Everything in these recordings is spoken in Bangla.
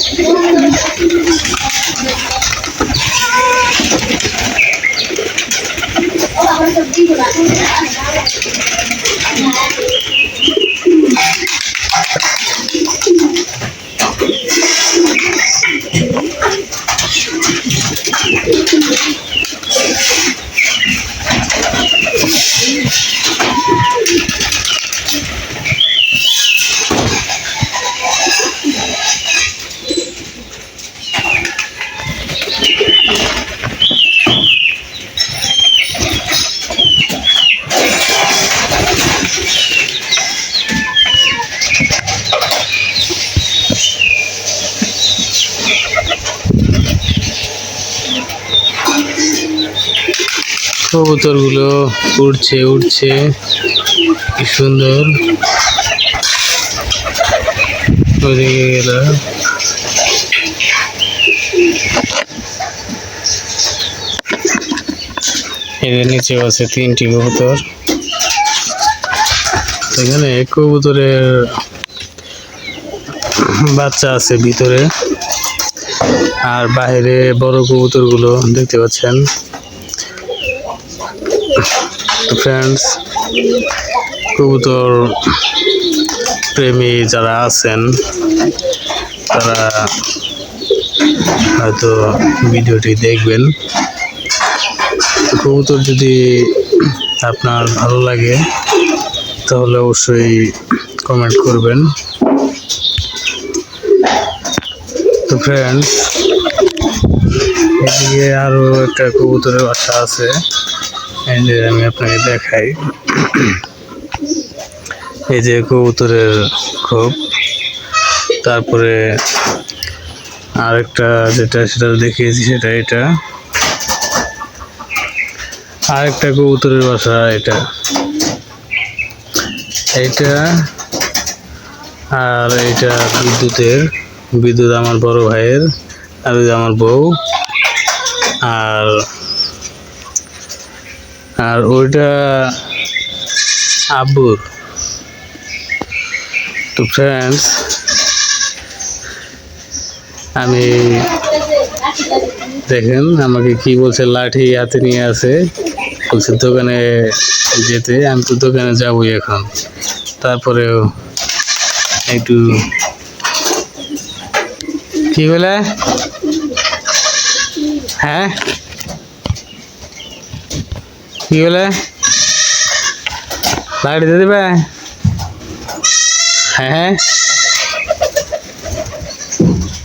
Oh, I'm so beautiful. কবুতরগুলো উড়ছে উড়ছে। কি সুন্দর। গেল। এদের নিচে আছে তিনটি কবুতর। এখানে কবুতরের বাচ্চা আছে ভিতরে। আর বাইরে বড় কবুতরগুলো দেখতে পাচ্ছেন। তো ফ্রেন্ডস কবুতর প্রেমী যারা আছেন, তারা হয়তো ভিডিওটি দেখবেন। কবুতর যদি আপনার ভালো লাগে, তাহলে অবশ্যই কমেন্ট করবেন। তো ফ্রেন্ডস এদিকে আরও একটা কবুতরের বাসা আছে। এই আমি আপনাকে দেখাই। এই যে কবুতরের খোপ। তারপরে আরেকটা যেটা সেটা দেখিয়েছি সেটা এটা। আরেকটা কবুতরের বাসা এটা। এইটা আর এইটা বিদ্যুতের। বিদ্যুৎ আমার বড় ভাইয়ের, আর আমার বউ। আর আর ওইটা আব্বুর তো ফ্রেন্ডস আমি দেখেন আমাকে কি বলছে, লাঠি হাতে নিয়ে আছে। বলছে, দোকানে যেতে, আমি তো দোকানে যাবই এখন। তারপরেও একটু কি বলে? হ্যাঁ? কি বলে লাইট দিয়ে দেবে? হ্যাঁ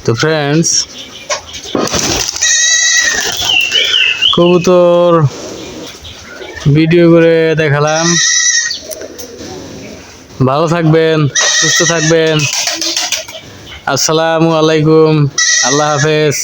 তো ফ্রেন্ডস কবুতর ভিডিও করে দেখালাম। ভালো থাকবেন, সুস্থ থাকবেন। আসসালামু আলাইকুম, আল্লাহ হাফেজ।